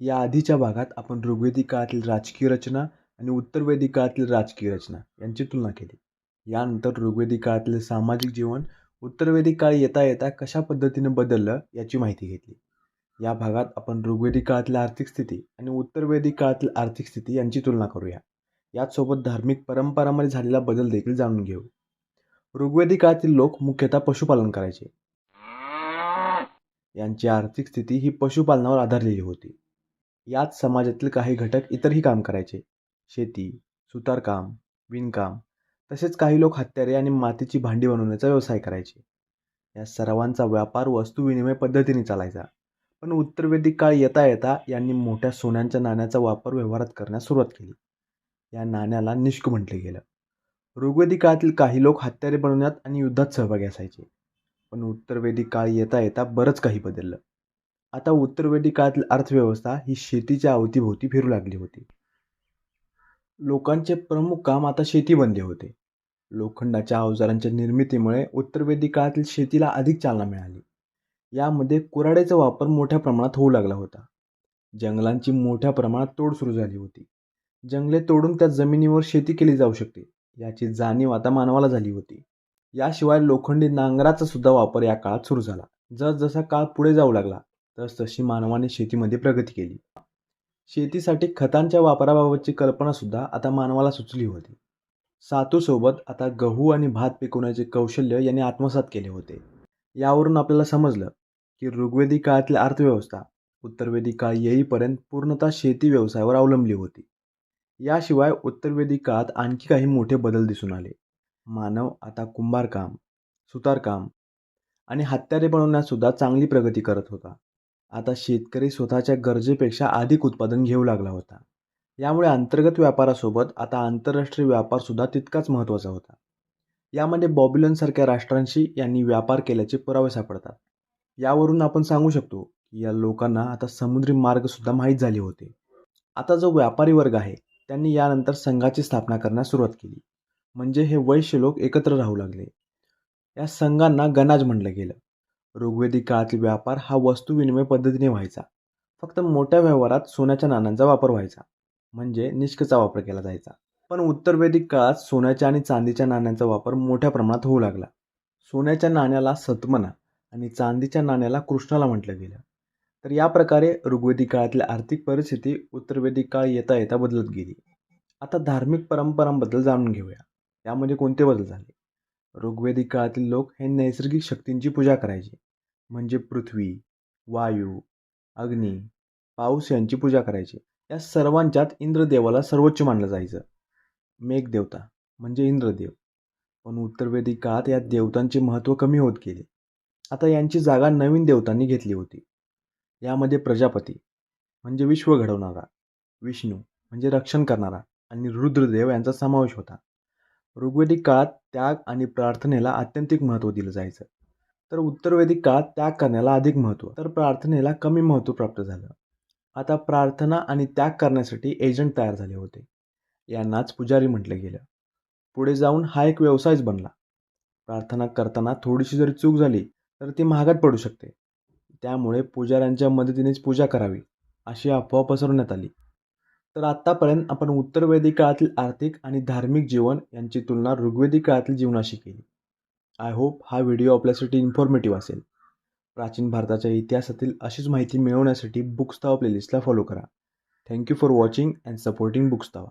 या आधीच्या भागात आपण ऋग्वेदी काळातील राजकीय रचना आणि उत्तरवेदी काळातील राजकीय रचना यांची तुलना केली. यानंतर ऋग्वेदी काळातील सामाजिक जीवन उत्तरवेदी काळ येता येता कशा पद्धतीने बदललं याची माहिती घेतली. या भागात आपण ऋग्वेदी काळातील आर्थिक स्थिती आणि उत्तरवेदी काळातील आर्थिक स्थिती यांची तुलना करूया. याचसोबत धार्मिक परंपरामध्ये झालेला बदल देखील जाणून घेऊ. ऋग्वेदी काळातील लोक मुख्यतः पशुपालन करायचे. यांची आर्थिक स्थिती ही पशुपालनावर आधारलेली होती. याच समाजातील काही घटक इतरही काम करायचे. शेती सुतारकाम विणकाम तसेच काही लोक हत्यारे आणि मातीची भांडी बनवण्याचा व्यवसाय करायचे. या सर्वांचा व्यापार वस्तू विनिमय पद्धतीने चालायचा. पण उत्तरवेदिक काळ येता येता यांनी मोठ्या सोन्यांच्या नाण्याचा वापर व्यवहारात करण्यास सुरुवात केली. या नाण्याला निष्क म्हटले गेलं. ऋग्वेदी काळातील काही लोक हत्यारे बनवण्यात आणि युद्धात सहभागी असायचे. पण उत्तरवेदिक काळ येता येता बरंच काही बदललं. आता उत्तरवेदी काळातील अर्थव्यवस्था ही शेतीच्या अवतीभोवती फिरू लागली होती. लोकांचे प्रमुख काम आता शेती बनले होते. लोखंडाच्या अवजारांच्या निर्मितीमुळे उत्तरवेदी काळातील शेतीला अधिक चालना मिळाली. यामध्ये कुऱ्हाडीचा वापर मोठ्या प्रमाणात होऊ लागला होता. जंगलांची मोठ्या प्रमाणात तोड सुरू झाली होती. जंगले तोडून त्या जमिनीवर शेती केली जाऊ शकते याची जाणीव आता मानवाला झाली होती. याशिवाय लोखंडी नांगराचा सुद्धा वापर या काळात सुरू झाला. जसजसा काळ पुढे जाऊ लागला तस तशी मानवाने शेतीमध्ये प्रगती केली. शेतीसाठी खतांच्या वापराबाबतची कल्पनासुद्धा आता मानवाला सुचली होती. सातूसोबत आता गहू आणि भात पिकवण्याचे कौशल्य यांनी आत्मसात केले होते. यावरून आपल्याला समजलं की ऋग्वेदी काळातील अर्थव्यवस्था उत्तरवेदी काळ येईपर्यंत पूर्णतः शेती व्यवसायावर अवलंबली होती. याशिवाय उत्तरवेदी काळात आणखी काही मोठे बदल दिसून आले. मानव आता कुंभारकाम सुतारकाम आणि हत्यारे बनवण्यात सुद्धा चांगली प्रगती करत होता. आता शेतकरी स्वतःच्या गरजेपेक्षा अधिक उत्पादन घेऊ लागला होता. यामुळे अंतर्गत व्यापारासोबत आता आंतरराष्ट्रीय व्यापारसुद्धा तितकाच महत्त्वाचा होता. यामध्ये बॉबिलनसारख्या राष्ट्रांशी यांनी व्यापार केल्याचे पुरावे सापडतात. यावरून आपण सांगू शकतो की या लोकांना आता समुद्री मार्गसुद्धा माहीत झाले होते. आता जो व्यापारी वर्ग आहे त्यांनी यानंतर संघाची स्थापना करण्यास सुरुवात केली. म्हणजे हे वैश्य लोक एकत्र राहू लागले. या संघांना गणाज म्हटलं गेलं. ऋग्वेदिक काळातील व्यापार हा वस्तू विनिमय पद्धतीने व्हायचा. फक्त मोठ्या व्यवहारात सोन्याच्या नाण्यांचा वापर व्हायचा. म्हणजे निष्कचा वापर केला जायचा. पण उत्तरवेदिक काळात सोन्याच्या आणि चांदीच्या नाण्यांचा वापर मोठ्या प्रमाणात होऊ लागला. सोन्याच्या नाण्याला सतमना आणि चांदीच्या नाण्याला कृष्णाला म्हटलं गेलं. तर या प्रकारे ऋग्वेदिक काळातली आर्थिक परिस्थिती उत्तरवेदिक काळ येता येता बदलत गेली. आता धार्मिक परंपरांबद्दल जाणून घेऊया. यामध्ये कोणते बदल झाले? ऋग्वेदिक काळातील लोक हे नैसर्गिक शक्तींची पूजा करायचे. म्हणजे पृथ्वी वायू अग्नी पाऊस यांची पूजा करायची. या सर्वांच्यात इंद्रदेवाला सर्वोच्च मानलं जायचं. मेघदेवता म्हणजे इंद्रदेव. पण उत्तरवेदी काळात या देवतांचे महत्त्व कमी होत गेले. आता यांची जागा नवीन देवतांनी घेतली होती. यामध्ये प्रजापती म्हणजे विश्व घडवणारा विष्णू म्हणजे रक्षण करणारा आणि रुद्रदेव यांचा समावेश होता. ऋग्वेदिक काळात त्याग आणि प्रार्थनेला आत्यंतिक महत्त्व दिलं जायचं. तर उत्तरवेदिक काळात त्याग करण्याला अधिक महत्त्व तर प्रार्थनेला कमी महत्त्व प्राप्त झालं. आता प्रार्थना आणि त्याग करण्यासाठी एजंट तयार झाले होते. यांनाच पुजारी म्हटलं गेलं. पुढे जाऊन हा एक व्यवसायच बनला. प्रार्थना करताना थोडीशी जरी चूक झाली तर ती महागात पडू शकते. त्यामुळे पुजाऱ्यांच्या मदतीनेच पूजा करावी अशी अफवा पसरवण्यात आली. तर आत्तापर्यंत आपण उत्तरवेदी काळातील आर्थिक आणि धार्मिक जीवन यांची तुलना ऋग्वेदिक काळातील जीवनाशी केली. आय होप हा व्हिडिओ आपल्यासाठी इन्फॉर्मेटिव्ह असेल. प्राचीन भारताच्या इतिहासातील अशीच माहिती मिळवण्यासाठी बुक्स्तावा प्लेलिस्टला फॉलो करा. Thank you for watching and supporting बुक्स्तावा